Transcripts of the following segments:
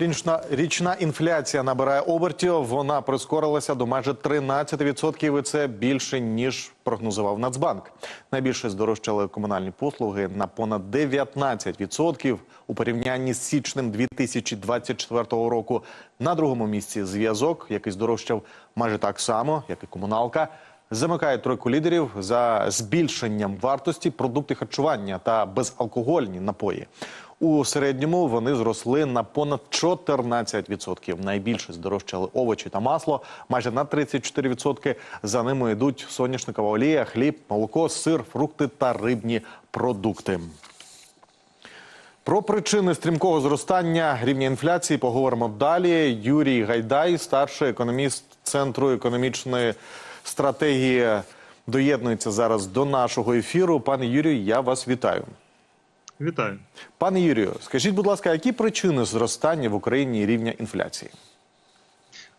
Річна, річна інфляція набирає обертів. Вона прискорилася до майже 13%, і це більше ніж прогнозував Нацбанк. Найбільше здорожчали комунальні послуги на понад 19% у порівнянні з січнем 2024 року. На другому місці зв'язок, який здорожчав майже так само, як і комуналка. Замикає тройку лідерів за збільшенням вартості продукти харчування та безалкогольні напої. У середньому вони зросли на понад 14%. Найбільше здорожчали овочі та масло, майже на 34%. За ними йдуть соняшникова олія, хліб, молоко, сир, фрукти та рибні продукти. Про причини стрімкого зростання рівня інфляції поговоримо далі. Юрій Гайдай, старший економіст Центру економічної стратегії, доєднується зараз до нашого ефіру. Пане Юрію, я вас вітаю. Вітаю. Пане Юрію, скажіть, будь ласка, які причини зростання в Україні рівня інфляції?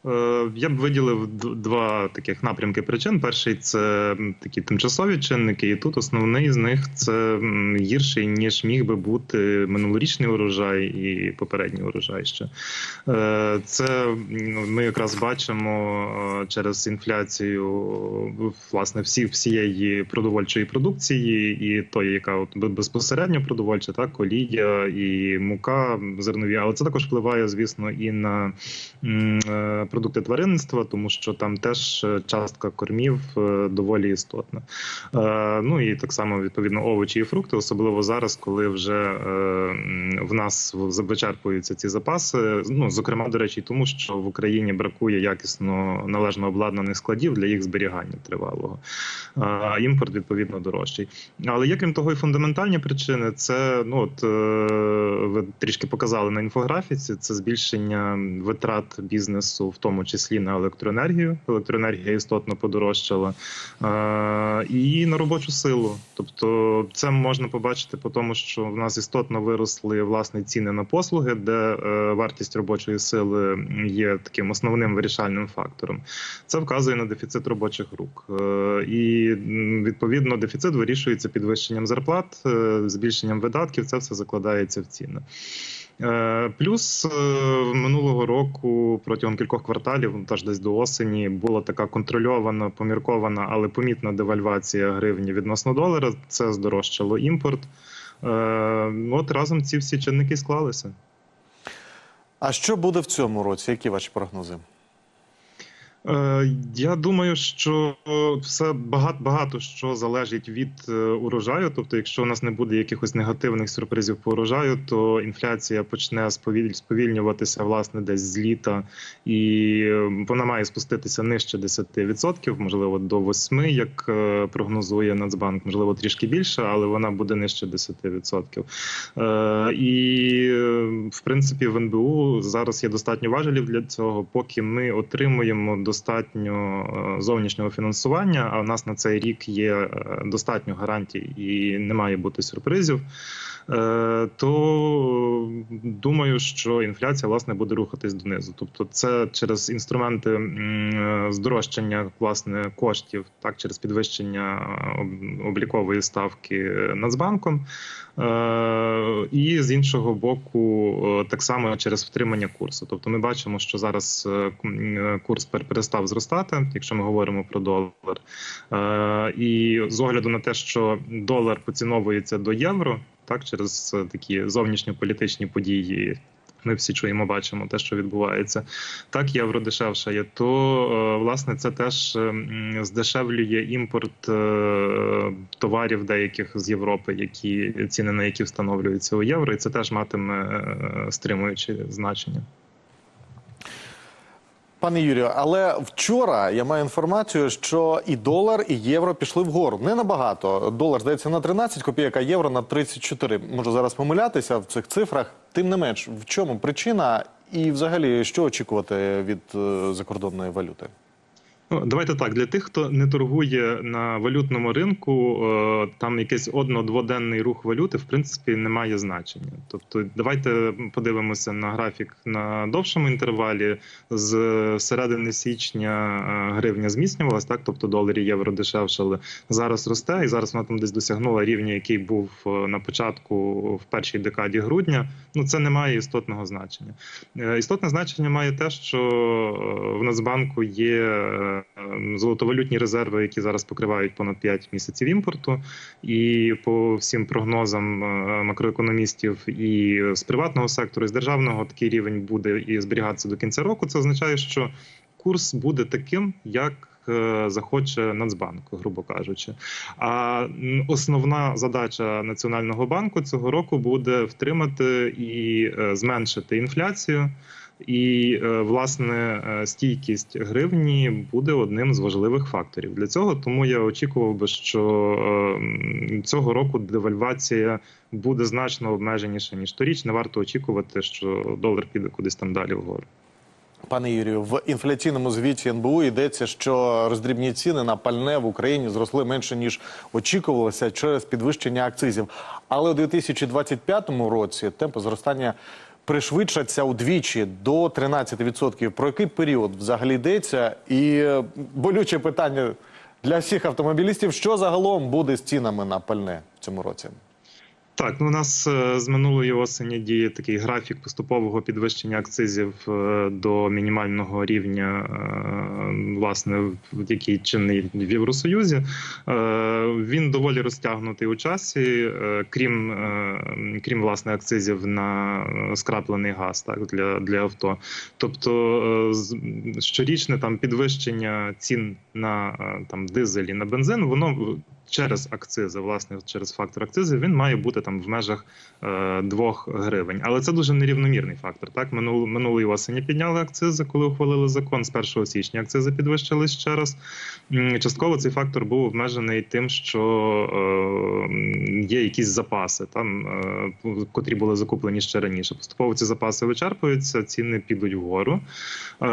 Е, Я б виділив два таких напрямки причин. Перший це такі тимчасові чинники, і тут основний з них це гірший ніж міг би бути минулорічний урожай і попередній урожай. Ще Е, це ми якраз бачимо е, через інфляцію власне всі всієї продовольчої продукції, і тої, яка от безпосередньо продовольча, так олія і мука зернові, але це також впливає, звісно, і на продукти тваринництва, тому що там теж е, частка кормів е, доволі істотна. Е, Ну і так само відповідно овочі і фрукти, особливо зараз, коли вже в нас вичерпуються ці запаси. Ну зокрема, до речі, тому що в Україні бракує якісно належно обладнаних складів для їх зберігання тривалого. А імпорт відповідно дорожчий. Але є крім того, і фундаментальні причини це ну от ви трішки показали на інфографіці. Це збільшення витрат бізнесу, в тому числі на електроенергію. Електроенергія істотно подорожчала е, і на робочу силу. Тобто, це можна побачити по тому, що в нас істотно виросли власне ціни на послуги, де е, вартість робочої сили є таким основним вирішальним фактором. Це вказує на дефіцит робочих рук, Е, і відповідно дефіцит вирішується підвищенням зарплат, збільшенням видатків. Це все закладається в ціни. Е, Плюс е, минулого року протягом кількох кварталів, ну, теж десь до осені, була така контрольована, поміркована, але помітна девальвація гривні відносно долара. Це здорожчало імпорт. Е, От разом ці всі чинники склалися. А що буде в цьому році? Які ваші прогнози? Е, Я думаю, що все багато багато що залежить від е, урожаю. Тобто, якщо у нас не буде якихось негативних сюрпризів по урожаю, то інфляція почне сповільнюватися власне десь з літа, і е, вона має спуститися нижче 10%, можливо, до 8%, як прогнозує Нацбанк, можливо, трішки більше, але вона буде нижче 10%. Е, І в принципі в НБУ зараз є достатньо важелів для цього, поки ми отримуємо достатньо е, зовнішнього фінансування. А в нас на цей рік є е, достатньо гарантій і не має бути сюрпризів. е, То думаю, що інфляція власне буде рухатись донизу. Тобто, це через інструменти здорожчання власне коштів, так через підвищення облікової ставки Нацбанком. І з іншого боку, так само через втримання курсу. Тобто, ми бачимо, що зараз курс перестав зростати, якщо ми говоримо про долар. Е, І з огляду на те, що долар поціновується до євро, так через такі зовнішньополітичні події. Ми всі чуємо, бачимо те, що відбувається. Так, євро дешевшає, то е, власне це теж е, здешевлює імпорт е, товарів деяких з Європи, які ціни на які встановлюються у євро, і це теж матиме стримуюче значення. Пане Юрію, але вчора я маю інформацію, що і долар, і євро пішли вгору. Не набагато. Долар здається на 13 копійок, а євро на 34. Можу зараз помилятися в цих цифрах. Тим не менш, в чому причина і взагалі що очікувати від е, закордонної валюти? Давайте так для тих, хто не торгує на валютному ринку, е, там якийсь одно-дводенний рух валюти в принципі не має значення. Тобто, давайте подивимося на графік на довшому інтервалі. З середини січня е, гривня зміцнювалась, так тобто доларі євро дешевшали. Зараз росте, і зараз вона там десь досягнула рівня, який був е, на початку в першій декаді грудня. Ну це не має істотного значення. Істотне значення має те, що в Нацбанку є золотовалютні резерви, які зараз покривають понад 5 місяців імпорту, і по всім прогнозам е, макроекономістів і з приватного сектору, і з державного такий рівень буде і зберігатися до кінця року. Це означає, що курс буде таким, як е, захоче Нацбанк, грубо кажучи. А основна задача Національного банку цього року буде втримати і е, зменшити інфляцію. І е, власне е, стійкість гривні буде одним з важливих факторів для цього. Тому я очікував би, що е, цього року девальвація буде значно обмеженіша ніж торіч. Не варто очікувати, що долар піде кудись там далі вгору. Пане Юрію, в інфляційному звіті НБУ йдеться, що роздрібні ціни на пальне в Україні зросли менше ніж очікувалося через підвищення акцизів. Але у 2025 році темпи зростання пришвидшаться удвічі до 13%. Про який період взагалі йдеться? І е, болюче питання для всіх автомобілістів: що загалом буде з цінами на пальне в цьому році? Так, ну у нас е, з минулої осені діє такий графік поступового підвищення акцизів е, до мінімального рівня, е, власне, який чинний в Євросоюзі. Він доволі розтягнутий у часі, крім крім власне акцизів на скраплений газ, так для, для авто. Тобто щорічне там підвищення цін на там дизель і на бензин, воно через акцизи, власне, через фактор акцизи, він має бути там в межах е, 2 гривень. Але це дуже нерівномірний фактор. Так, Минул, минулої осені підняли акцизи, коли ухвалили закон. З 1 січня акцизи підвищились ще раз. Частково цей фактор був обмежений тим, що е, є якісь запаси, там е, котрі були закуплені ще раніше. Поступово ці запаси вичерпуються, ціни підуть вгору. Е,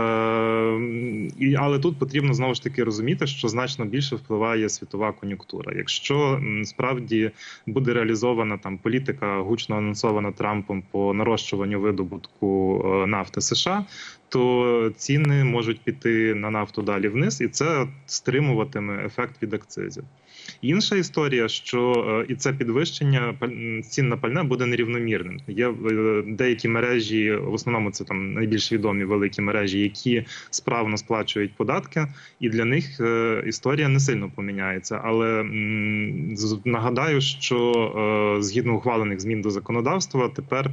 але тут потрібно знову ж таки розуміти, що значно більше впливає світова кон'юнктура. Якщо м, справді буде реалізована там політика, гучно анонсована Трампом по нарощуванню видобутку е, нафти США, то ціни можуть піти на нафту далі вниз, і це стримуватиме ефект від акцизів. Інша історія, що е, і це підвищення цін на пальне буде нерівномірним. Є е, деякі мережі, в основному це там найбільш відомі великі мережі, які справно сплачують податки, і для них е, історія не сильно поміняється. Але нагадаю, що згідно ухвалених змін до законодавства, тепер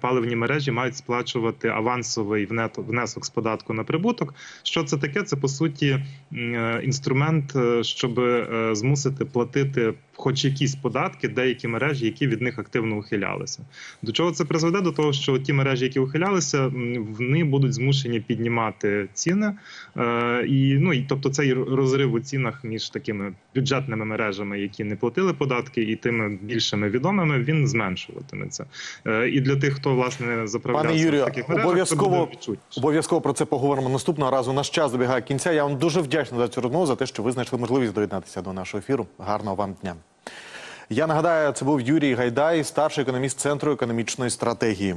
паливні мережі мають сплачувати авансовий внесок з податку на прибуток. Що це таке? Це по суті інструмент, щоб змусити платити хоч якісь податки деякі мережі, які від них активно ухилялися. До чого це призведе? До того, що ті мережі, які ухилялися, вони будуть змушені піднімати ціни. Е, і ну і тобто цей розрив у цінах між такими бюджетними мережами, які не платили податки, і тими більшими відомими, він зменшуватиметься. Е, і для тих, хто власне заправлявся Пане Юрію, в таких мережах, обов'язково обов'язково про це поговоримо наступного разу. Наш час добігає кінця. Я вам дуже вдячний за цю розмову, за те, що ви знайшли можливість доєднатися до нашого ефіру. Гарного вам дня. Я нагадаю, це був Юрій Гайдай, старший економіст центру економічної стратегії.